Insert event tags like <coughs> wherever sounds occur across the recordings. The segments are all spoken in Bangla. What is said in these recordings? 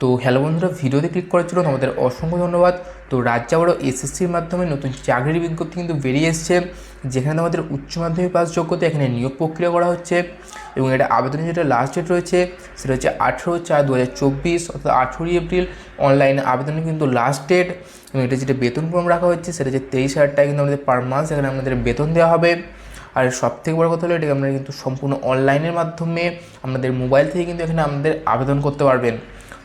তো হ্যালো বন্ধুরা, ভিডিওতে ক্লিক করার জন্য তোমাদের অসংখ্য ধন্যবাদ। তো রাজ্য বড় এসএসসির মাধ্যমে নতুন চাকরির বিজ্ঞপ্তি কিন্তু বেরিয়ে এসছে, যেখানে আমাদের উচ্চ মাধ্যমিক পাস যোগ্যতা এখানে নিয়োগ প্রক্রিয়া করা হচ্ছে এবং এটা আবেদনের যেটা লাস্ট ডেট রয়েছে, সেটা হচ্ছে আঠেরো চার দু হাজার চব্বিশ অর্থাৎ আঠেরোই এপ্রিল। অনলাইনে আবেদনের কিন্তু লাস্ট ডেট এবং এটা যেটা বেতনক্রম রাখা হচ্ছে, সেটা হচ্ছে তেইশ হাজার টাকা কিন্তু আমাদের পার মান্থ এখানে আমাদের বেতন দেওয়া হবে। আর সব থেকে বড় কথা হলো, এটাকে আপনারা কিন্তু সম্পূর্ণ অনলাইনের মাধ্যমে আপনাদের মোবাইল থেকে কিন্তু এখানে আমাদের আবেদন করতে পারবেন।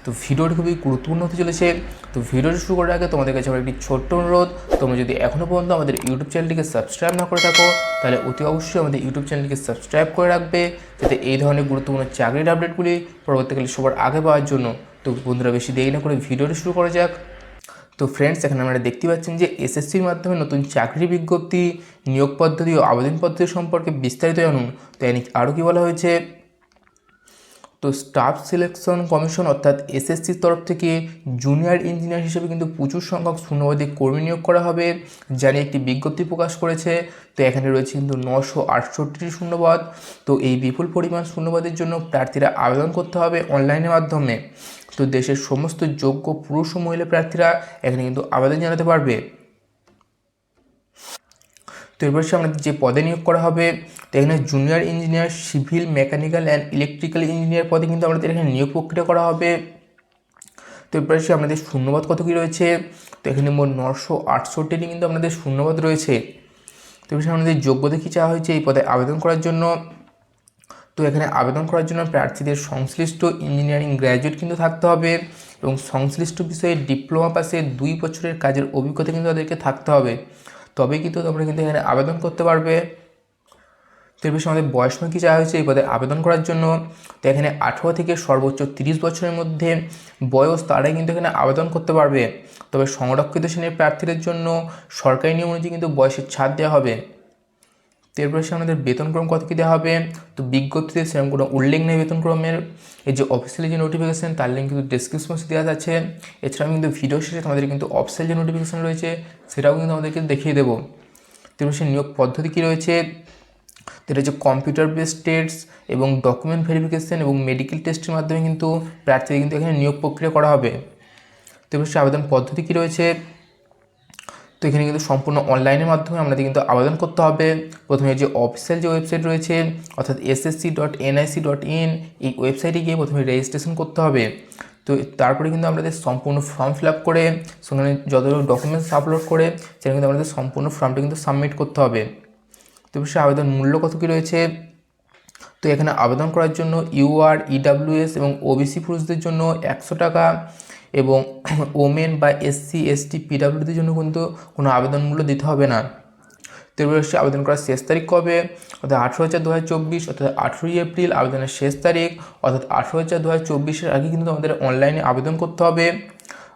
তো ভিডিওটি খুবই গুরুত্বপূর্ণ হতে চলেছে। তো ভিডিওটি শুরু করার আগে তোমাদের কাছে আমার একটি ছোট্ট অনুরোধ, তোমরা যদি এখনও পর্যন্ত আমাদের ইউটিউব চ্যানেলটিকে সাবস্ক্রাইব না করে থাকো, তাহলে অতি অবশ্যই আমাদের ইউটিউব চ্যানেলটিকে সাবস্ক্রাইব করে রাখবে, যাতে এই ধরনের গুরুত্বপূর্ণ চাকরির আপডেটগুলি পরবর্তীকালে সবার আগে পাওয়ার জন্য। তো বন্ধুরা, বেশি দেরি না করে ভিডিওটি শুরু করা যাক। তো ফ্রেন্ডস এখানে আমরা দেখতে পাচ্ছেন যে এসএসসির মাধ্যমে নতুন চাকরি বিজ্ঞপ্তি, নিয়োগ পদ্ধতি ও আবেদন পদ্ধতি সম্পর্কে বিস্তারিত জানুন। তো এখানে আরও কী বলা হয়েছে? তো স্টাফ সিলেকশন কমিশন অর্থাৎ এসএসসির তরফ থেকে জুনিয়র ইঞ্জিনিয়ার হিসেবে কিন্তু প্রচুর সংখ্যক শূন্যবাদী কর্মী নিয়োগ করা হবে জানিয়ে একটি বিজ্ঞপ্তি প্রকাশ করেছে। তো এখানে রয়েছে কিন্তু নশো আটষট্টি শূন্যবাদ তো এই বিপুল পরিমাণ শূন্যবাদের জন্য প্রার্থীরা আবেদন করতে হবে অনলাইনের মাধ্যমে। তো দেশের সমস্ত যোগ্য পুরুষ ও মহিলা প্রার্থীরা এখানে কিন্তু আবেদন জানাতে পারবে। তো এরপর হচ্ছে আমাদের যে পদে নিয়োগ করা হবে তো এখানে junior engineer civil mechanical and electrical engineer পদে কিন্তু আমাদের এখানে নিয়োগ প্রক্রিয়া করা হবে। তো এরপর হচ্ছে আমাদের শূন্যবাদ কত কী রয়েছে? তো এখানে মোট নশো আটষট্টিটি কিন্তু আপনাদের শূন্যবাদ রয়েছে। তো এবার আমাদের যোগ্যতা কী চাওয়া হয়েছে? এই পদে আবেদন করার জন্য। তো এখানে আবেদন করার জন্য প্রার্থীদের সংশ্লিষ্ট ইঞ্জিনিয়ারিং গ্র্যাজুয়েট কিন্তু থাকতে হবে এবং সংশ্লিষ্ট বিষয়ে ডিপ্লোমা পাশে দুই বছরের কাজের অভিজ্ঞতা কিন্তু তাদেরকে থাকতে হবে। তবে কিন্তু তোমরা কিন্তু এখানে আবেদন করতে পারবে। এর বিষয়ে আমাদের বয়স কী চাওয়া হয়েছে, এই পদে আবেদন করার জন্য তো এখানে আঠেরো থেকে সর্বোচ্চ তিরিশ বছরের মধ্যে বয়স তারাই কিন্তু এখানে আবেদন করতে পারবে। তবে সংরক্ষিত শ্রেণির প্রার্থীদের জন্য সরকারি নিয়ম অনুযায়ী কিন্তু বয়সের ছাড় দেওয়া হবে। এরপর এসে আমাদের বেতনক্রম কত কী দেওয়া হবে? তো বিজ্ঞপ্তিতে সেরকম কোনো উল্লেখ নেই বেতনক্রমের এই যে অফিসিয়ালি যে নোটিফিকেশান তার লিঙ্ক কিন্তু ডিসক্রিপশন দেওয়া আছে। এছাড়াও কিন্তু ভিডিও শেষে তোমাদের কিন্তু অফিসিয়াল যে নোটিফিকেশান রয়েছে, সেটাও কিন্তু আমাদেরকে দেখিয়ে দেবো। তো সে নিয়োগ পদ্ধতি কী রয়েছে? এটা হচ্ছে কম্পিউটার বেসড টেস্ট এবং ডকুমেন্ট ভেরিফিকেশান এবং মেডিকেল টেস্টের মাধ্যমে কিন্তু প্রার্থীদের কিন্তু এখানে নিয়োগ প্রক্রিয়া করা হবে। তো এবার আবেদন পদ্ধতি কী রয়েছে? তো এখানে কিন্তু সম্পূর্ণ অনলাইনের মাধ্যমে আমাদের কিন্তু আবেদন করতে হবে। প্রথমে যে অফিসিয়াল যে ওয়েবসাইট রয়েছে, অর্থাৎ SSC dot NIC dot in এই ওয়েবসাইটে গিয়ে প্রথমে রেজিস্ট্রেশন করতে হবে। তো তারপরে কিন্তু আমাদের সম্পূর্ণ ফর্ম ফিল আপ করে, সেখানে যত ডকুমেন্টস আপলোড করে, সেখানে কিন্তু আমাদের সম্পূর্ণ ফর্মটা কিন্তু সাবমিট করতে হবে। তো সে আবেদন মূল্য কত কী রয়েছে? তো এখানে আবেদন করার জন্য ইউআর ইডাব্লিউএস এবং ওবিসি পুরুষদের জন্য একশো টাকা এবং <coughs> ওমেন বা এসসি এসটি পিডাব্লিউডির জন্য কিন্তু কোনো আবেদন মূল্য দিতে হবে না। তো এবার হচ্ছে আবেদন করার শেষ তারিখ কবে? অর্থাৎ আঠেরো হাজার দু হাজার চব্বিশ, অর্থাৎ আঠেরোই এপ্রিল আবেদনের শেষ তারিখ, অর্থাৎ আঠেরো হাজার দু হাজার চব্বিশের আগে কিন্তু আমাদের অনলাইনে আবেদন করতে হবে।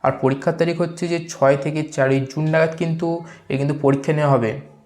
আর পরীক্ষার তারিখ হচ্ছে যে ছয় থেকে চারই জুন নাগাদ কিন্তু এ কিন্তু পরীক্ষা নেওয়া হবে।